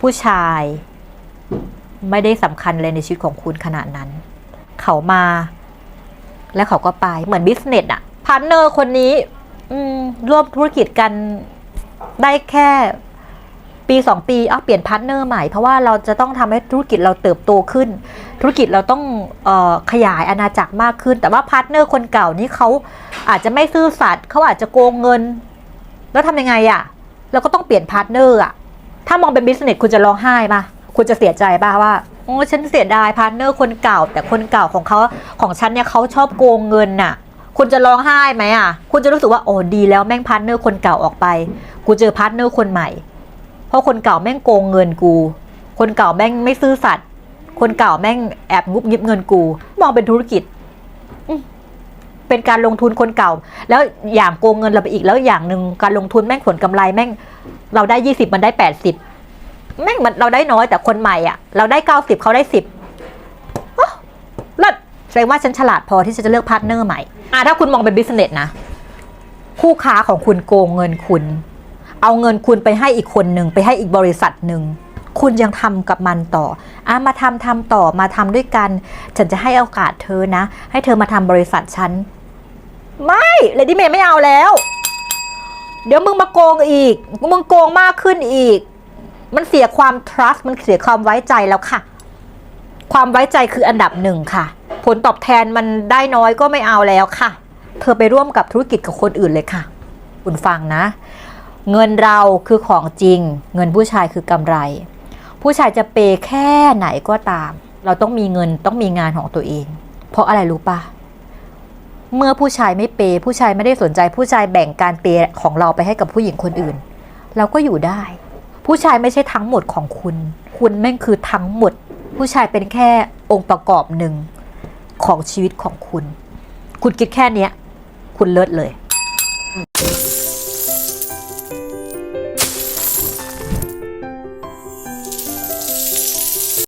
ผู้ชายไม่ได้สำคัญเลยในชีวิตของคุณขนาดนั้น เขามา แล้วเขาก็ไปเหมือนบิสเนสอะพาร์ทเนอร์คนนี้อืร่วมธุรกิจกันได้แค่ปีสองปีเอาเปลี่ยนพาร์ทเนอร์ใหม่เพราะว่าเราจะต้องทำให้ธุรกิจเราเติบโตขึ้น ธุรกิจเราต้องออขยายอาณาจักรมากขึ้น แต่ว่าพาร์ทเนอร์คนเก่านี่เขาอาจจะไม่ซื่อสัตย์เขาอาจจะโกงเงิน แล้วทำยังไงอะเราก็ต้องเปลี่ยนพาร์ทเนอร์อะ ถ้ามองเป็นบิสเนสคุณจะร้องไห้ปะคุณจะเสียใจปะว่าโอ้ฉันเสียดายพาร์ทเนอร์คนเก่า แต่คนเก่าของเขาของฉันเนี่ยเขาชอบโกงเงินน่ะ คุณจะร้องไห้ไหมอะ คุณจะรู้สึกว่าโอ้ดีแล้วแม่งพาร์ทเนอร์คนเก่าออกไป กูเจอพาร์ทเนอร์คนใหม่ เพราะคนเก่าแม่งโกงเงินกู คนเก่าแม่งไม่ซื่อสัตย์คนเก่าแม่งแอบงุบยิบเงินกู มองเป็นธุรกิจเป็นการลงทุนคนเก่า แล้วอย่างโกงเงินเราไปอีกแล้วอย่างหนึ่งการลงทุนแม่งผลกำไรแม่ง เราได้ยี่สิบมันได้แปดสิบแม่งมันเราได้น้อยแต่คนใหม่อะ เราได้เก้าสิบเขาได้สิบแล้วแสดงว่าฉันฉลาดพอที่จะเลือกพาร์ทเนอร์ใหม่อะถ้าคุณมองเป็นบิสเนสนะ คู่ค้าของคุณโกงเงินคุณ เอาเงินคุณไปให้อีกคนหนึ่งไปให้อีกบริษัทหนึ่งคุณยังทำกับมันต่ออะมาทำทำต่อมาทำด้วยกัน ฉันจะให้โอกาสเธอนะ ให้เธอมาทำบริษัทฉัน ไม่เลดี้เมย์ไม่เอาแล้ว เดี๋ยวมึงมาโกงอีก มึงโกงมากขึ้นอีก มันเสียความ trust มันเสียความไว้ใจแล้วค่ะ ความไว้ใจคืออันดับหนึ่งค่ะ ผลตอบแทนมันได้น้อยก็ไม่เอาแล้วค่ะ เธอไปร่วมกับธุรกิจกับคนอื่นเลยค่ะ คุณฟังนะ เงินเราคือของจริง เงินผู้ชายคือกำไร ผู้ชายจะเปย์แค่ไหนก็ตาม เราต้องมีเงินต้องมีงานของตัวเอง เพราะอะไรรู้ปะ เมื่อผู้ชายไม่เปย์ผู้ชายไม่ได้สนใจผู้ชายแบ่งการเปย์ของเราไปให้กับผู้หญิงคนอื่น เราก็อยู่ได้ ผู้ชายไม่ใช่ทั้งหมดของคุณ คุณแม่งคือทั้งหมด ผู้ชายเป็นแค่องค์ประกอบหนึ่งของชีวิตของคุณ คุณคิดแค่เนี้ย คุณเลิศเลย